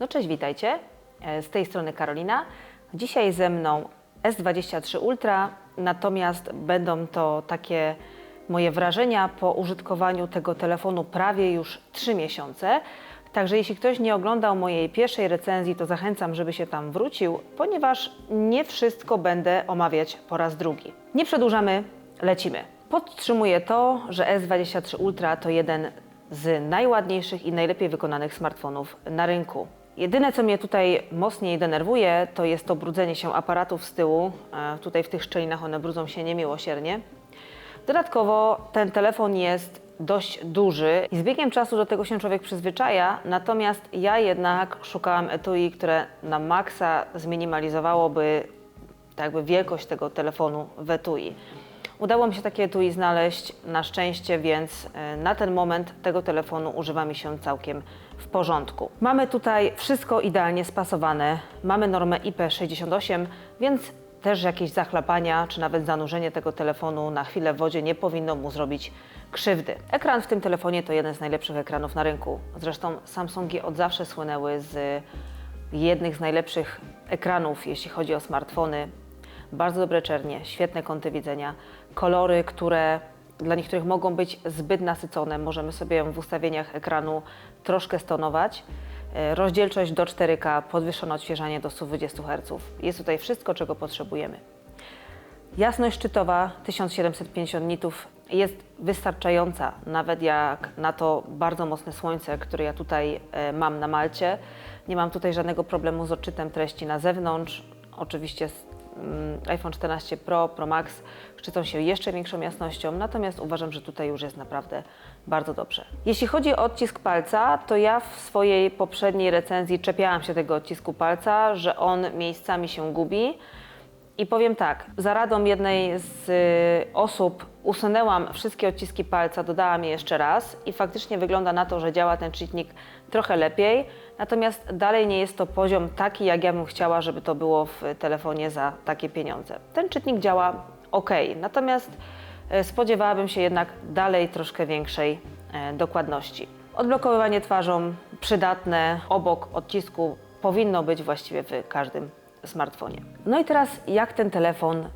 No cześć, witajcie. E, Z tej strony Karolina. Dzisiaj ze mną S23 Ultra, natomiast będą to takie moje wrażenia po użytkowaniu tego telefonu prawie już 3 miesiące. Także jeśli ktoś nie oglądał mojej pierwszej recenzji, to zachęcam, żeby się tam wrócił, ponieważ nie wszystko będę omawiać po raz drugi. Nie przedłużamy, lecimy. Podtrzymuję to, że S23 Ultra to jeden z najładniejszych i najlepiej wykonanych smartfonów na rynku. Jedyne, co mnie tutaj mocniej denerwuje, to jest to brudzenie się aparatów z tyłu. E, Tutaj w tych szczelinach one brudzą się niemiłosiernie. Dodatkowo ten telefon jest dość duży i z biegiem czasu do tego się człowiek przyzwyczaja, natomiast ja jednak szukałam etui, które na maksa zminimalizowałoby tak jakby wielkość tego telefonu w etui. Udało mi się takie etui znaleźć na szczęście, więc e, na ten moment tego telefonu używa mi się całkiem w porządku. Mamy tutaj wszystko idealnie spasowane. Mamy normę IP68, więc też jakieś zachlapania czy nawet zanurzenie tego telefonu na chwilę w wodzie nie powinno mu zrobić krzywdy. Ekran w tym telefonie to jeden z najlepszych ekranów na rynku. Zresztą Samsungi od zawsze słynęły z jednych z najlepszych ekranów, jeśli chodzi o smartfony. Bardzo dobre czernie, świetne kąty widzenia, kolory, które dla niektórych mogą być zbyt nasycone. Możemy sobie w ustawieniach ekranu troszkę stonować. E, Rozdzielczość do 4K, podwyższone odświeżanie do 120 Hz. Jest tutaj wszystko, czego potrzebujemy. Jasność szczytowa 1750 nitów jest wystarczająca, nawet jak na to bardzo mocne słońce, które ja tutaj e, mam na Malcie. Nie mam tutaj żadnego problemu z odczytem treści na zewnątrz. Oczywiście iPhone 14 Pro, Pro Max szczycą się jeszcze większą jasnością, natomiast uważam, że tutaj już jest naprawdę bardzo dobrze. Jeśli chodzi o odcisk palca, to ja w swojej poprzedniej recenzji czepiałam się tego odcisku palca, że on miejscami się gubi. I powiem tak, za radą jednej z y, osób usunęłam wszystkie odciski palca, dodałam je jeszcze raz i faktycznie wygląda na to, że działa ten czytnik trochę lepiej, natomiast dalej nie jest to poziom taki, jak ja bym chciała, żeby to było w telefonie za takie pieniądze. Ten czytnik działa ok, natomiast y, spodziewałabym się jednak dalej troszkę większej e, dokładności. Odblokowywanie twarzą przydatne obok odcisku powinno być właściwie w każdym smartfonie. No i teraz jak ten telefon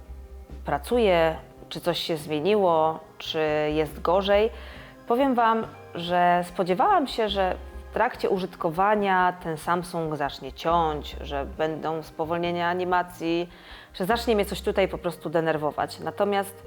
pracuje, czy coś się zmieniło, czy jest gorzej? Powiem Wam, że spodziewałam się, że trakcie użytkowania ten Samsung zacznie ciąć, że będą spowolnienia animacji, że zacznie mnie coś tutaj po prostu denerwować. Natomiast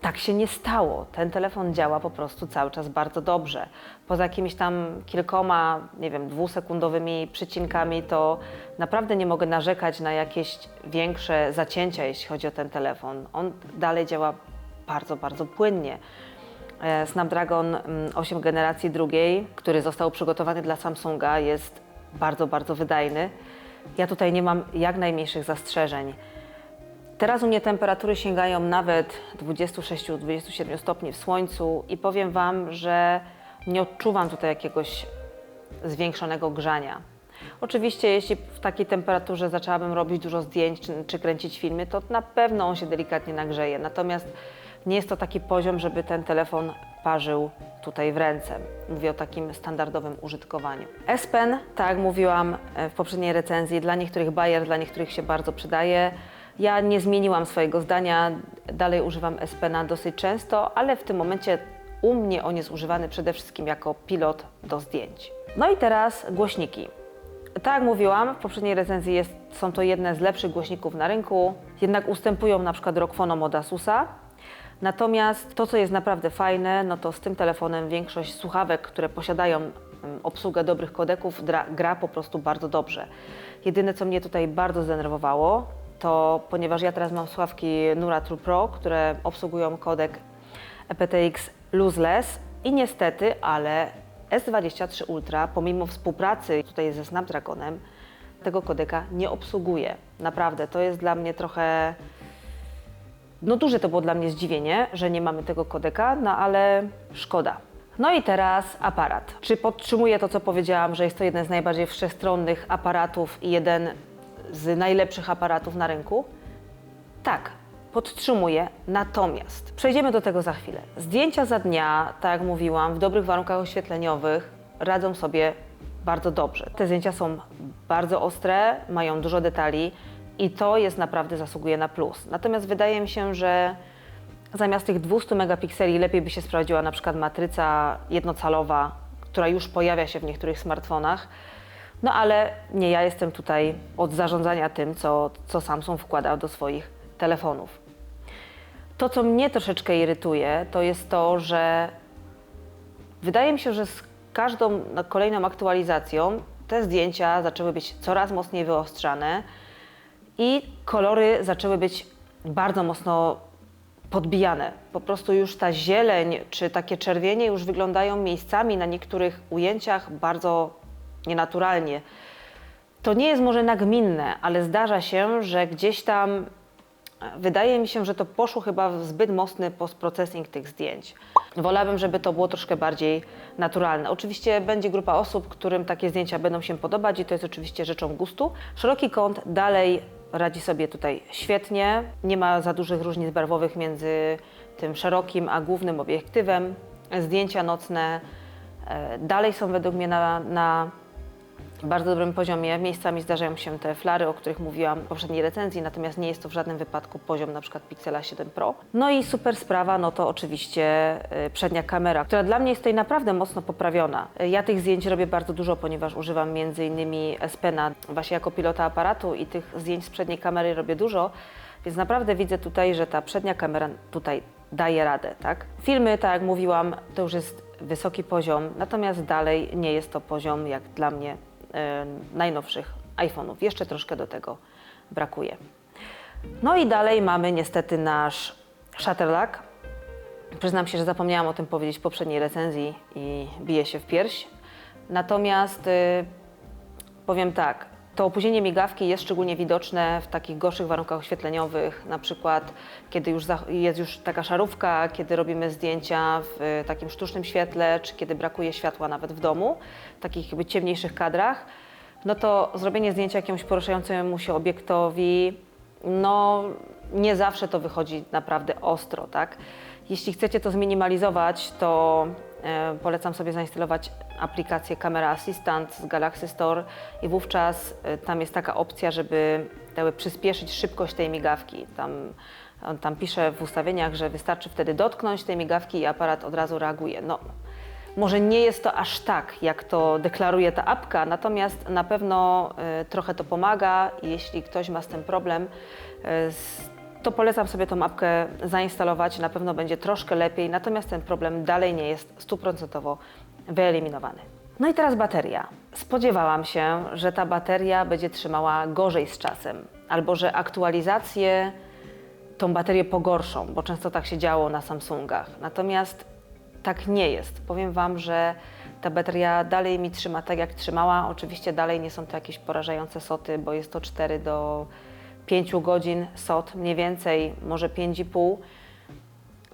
tak się nie stało. Ten telefon działa po prostu cały czas bardzo dobrze. Poza jakimiś tam kilkoma, nie wiem, dwusekundowymi przycinkami, to naprawdę nie mogę narzekać na jakieś większe zacięcia, jeśli chodzi o ten telefon. On dalej działa bardzo, bardzo płynnie. E, Snapdragon mm, 8 generacji drugiej, który został przygotowany dla Samsunga, jest bardzo, bardzo wydajny. Ja tutaj nie mam jak najmniejszych zastrzeżeń. Teraz u mnie temperatury sięgają nawet 26-27 stopni w słońcu i powiem Wam, że nie odczuwam tutaj jakiegoś zwiększonego grzania. Oczywiście, jeśli w takiej temperaturze zaczęłabym robić dużo zdjęć czy, czy kręcić filmy, to na pewno on się delikatnie nagrzeje. Natomiast nie jest to taki poziom, żeby ten telefon parzył tutaj w ręce. Mówię o takim standardowym użytkowaniu. S Pen, tak jak mówiłam e, w poprzedniej recenzji, dla niektórych bajer, dla niektórych się bardzo przydaje. Ja nie zmieniłam swojego zdania, dalej używam S Pena dosyć często, ale w tym momencie u mnie on jest używany przede wszystkim jako pilot do zdjęć. No i teraz głośniki. Tak jak mówiłam, w poprzedniej recenzji jest, są to jedne z lepszych głośników na rynku, jednak ustępują na przykład Rockfonom od Asusa. Natomiast to, co jest naprawdę fajne, no to z tym telefonem większość słuchawek, które posiadają mm, obsługę dobrych kodeków, gra, po prostu bardzo dobrze. Jedyne, co mnie tutaj bardzo zdenerwowało, to ponieważ ja teraz mam słuchawki Nura True Pro, które obsługują kodek EPTX Lossless i niestety, ale S23 Ultra, pomimo współpracy tutaj ze Snapdragonem, tego kodeka nie obsługuje. Naprawdę, to jest dla mnie trochę no duże to było dla mnie zdziwienie, że nie mamy tego kodeka, no ale szkoda. No i teraz aparat. Czy podtrzymuję to, co powiedziałam, że jest to jeden z najbardziej wszechstronnych aparatów i jeden z najlepszych aparatów na rynku? Tak, podtrzymuję, natomiast przejdziemy do tego za chwilę. Zdjęcia za dnia, tak jak mówiłam, w dobrych warunkach oświetleniowych radzą sobie bardzo dobrze. Te zdjęcia są bardzo ostre, mają dużo detali i to jest naprawdę zasługuje na plus. Natomiast wydaje mi się, że zamiast tych 200 megapikseli lepiej by się sprawdziła na przykład matryca jednocalowa, która już pojawia się w niektórych smartfonach. No ale nie ja jestem tutaj od zarządzania tym, co, co Samsung wkładał do swoich telefonów. To, co mnie troszeczkę irytuje, to jest to, że wydaje mi się, że z każdą no, kolejną aktualizacją te zdjęcia zaczęły być coraz mocniej wyostrzane i kolory zaczęły być bardzo mocno podbijane. Po prostu już ta zieleń czy takie czerwienie już wyglądają miejscami na niektórych ujęciach bardzo nienaturalnie. To nie jest może nagminne, ale zdarza się, że gdzieś tam e, wydaje mi się, że to poszło chyba w zbyt mocny postprocessing tych zdjęć. Wolałabym, żeby to było troszkę bardziej naturalne. Oczywiście będzie grupa osób, którym takie zdjęcia będą się podobać i to jest oczywiście rzeczą gustu. Szeroki kąt dalej radzi sobie tutaj świetnie. Nie ma za dużych różnic barwowych między tym szerokim a głównym obiektywem. Zdjęcia nocne e, dalej są według mnie na, na bardzo dobrym poziomie. Miejscami zdarzają się te flary, o których mówiłam w poprzedniej recenzji, natomiast nie jest to w żadnym wypadku poziom na przykład Pixela 7 Pro. No i super sprawa, no to oczywiście y, przednia kamera, która dla mnie jest tutaj naprawdę mocno poprawiona. Y, Ja tych zdjęć robię bardzo dużo, ponieważ używam między innymi S Pena właśnie jako pilota aparatu i tych zdjęć z przedniej kamery robię dużo, więc naprawdę widzę tutaj, że ta przednia kamera tutaj daje radę, tak? Filmy, tak jak mówiłam, to już jest wysoki poziom, natomiast dalej nie jest to poziom, jak dla mnie, najnowszych iPhone'ów. Jeszcze troszkę do tego brakuje. No i dalej mamy niestety nasz Shutterlock. Przyznam się, że zapomniałam o tym powiedzieć w poprzedniej recenzji i biję się w pierś. Natomiast y, powiem tak, to opóźnienie migawki jest szczególnie widoczne w takich gorszych warunkach oświetleniowych, na przykład kiedy już jest już taka szarówka, kiedy robimy zdjęcia w y, takim sztucznym świetle, czy kiedy brakuje światła nawet w domu, w takich jakby ciemniejszych kadrach, no to zrobienie zdjęcia jakiemuś poruszającemu się obiektowi, no nie zawsze to wychodzi naprawdę ostro, tak? Jeśli chcecie to zminimalizować, to e, polecam sobie zainstalować aplikację Camera Assistant z Galaxy Store i wówczas e, tam jest taka opcja, żeby jakby przyspieszyć szybkość tej migawki. Tam, on tam pisze w ustawieniach, że wystarczy wtedy dotknąć tej migawki i aparat od razu reaguje. No, może nie jest to aż tak, jak to deklaruje ta apka, natomiast na pewno e, trochę to pomaga jeśli ktoś ma z tym problem, s- to polecam sobie tą apkę zainstalować, na pewno będzie troszkę lepiej, natomiast ten problem dalej nie jest stuprocentowo wyeliminowany. No i teraz bateria. Spodziewałam się, że ta bateria będzie trzymała gorzej z czasem, albo że aktualizacje tą baterię pogorszą, bo często tak się działo na Samsungach. Natomiast tak nie jest. Powiem Wam, że ta bateria dalej mi trzyma tak, jak trzymała. Oczywiście dalej nie są to jakieś porażające soty, bo jest to 4 do 5 godzin sot, mniej więcej, może 5,5.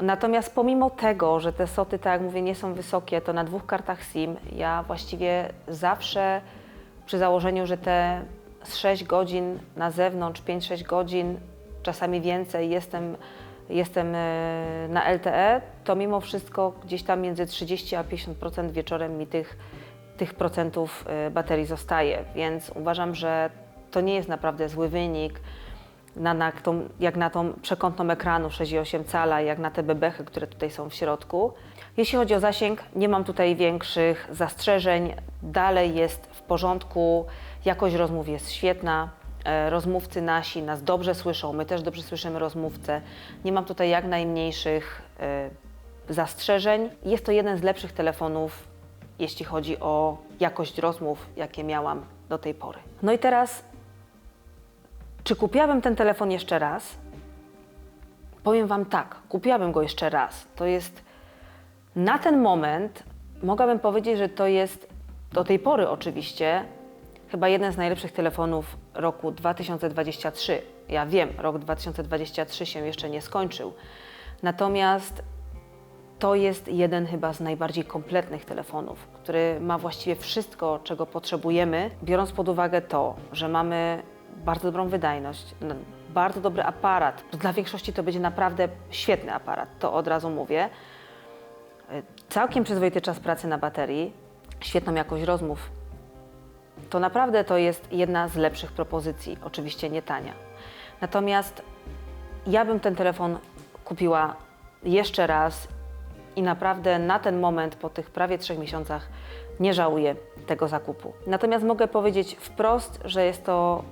Natomiast pomimo tego, że te soty, tak jak mówię, nie są wysokie, to na dwóch kartach SIM ja właściwie zawsze przy założeniu, że te z 6 godzin na zewnątrz, 5-6 godzin, czasami więcej jestem, jestem e, na LTE, to mimo wszystko gdzieś tam między 30 a 50% wieczorem mi tych, tych procentów e, baterii zostaje, więc uważam, że to nie jest naprawdę zły wynik na, na tą, jak na tą przekątną ekranu 6,8 cala, jak na te bebechy, które tutaj są w środku. Jeśli chodzi o zasięg, nie mam tutaj większych zastrzeżeń. Dalej jest w porządku, jakość rozmów jest świetna. E, Rozmówcy nasi nas dobrze słyszą, my też dobrze słyszymy rozmówcę. Nie mam tutaj jak najmniejszych e, zastrzeżeń. Jest to jeden z lepszych telefonów, jeśli chodzi o jakość rozmów, jakie miałam do tej pory. No i teraz czy kupiłabym ten telefon jeszcze raz? Powiem Wam tak, kupiłabym go jeszcze raz. To jest na ten moment, mogłabym powiedzieć, że to jest do tej pory oczywiście chyba jeden z najlepszych telefonów roku 2023. Ja wiem, rok 2023 się jeszcze nie skończył. Natomiast to jest jeden chyba z najbardziej kompletnych telefonów, który ma właściwie wszystko, czego potrzebujemy, biorąc pod uwagę to, że mamy bardzo dobrą wydajność, bardzo dobry aparat. Dla większości to będzie naprawdę świetny aparat, to od razu mówię. Y, Całkiem przyzwoity czas pracy na baterii, świetną jakość rozmów to naprawdę to jest jedna z lepszych propozycji, oczywiście nie tania. Natomiast ja bym ten telefon kupiła jeszcze raz i naprawdę na ten moment, po tych prawie trzech miesiącach, nie żałuję tego zakupu. Natomiast mogę powiedzieć wprost, że jest to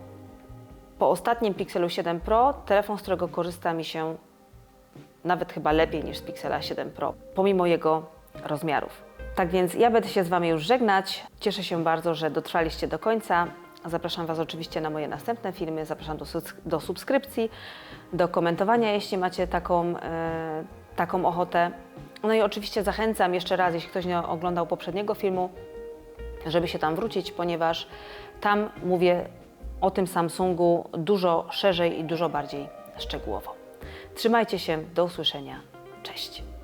po ostatnim Pixelu 7 Pro telefon, z którego korzysta mi się nawet chyba lepiej niż z Pixela 7 Pro, pomimo jego rozmiarów. Tak więc ja będę się z Wami już żegnać. Cieszę się bardzo, że dotrwaliście do końca. Zapraszam Was oczywiście na moje następne filmy, zapraszam do, do subskrypcji, do komentowania, jeśli macie taką, e, taką ochotę. No i oczywiście zachęcam jeszcze raz, jeśli ktoś nie oglądał poprzedniego filmu, żeby się tam wrócić, ponieważ tam mówię o tym Samsungu dużo szerzej i dużo bardziej szczegółowo. Trzymajcie się, do usłyszenia. Cześć.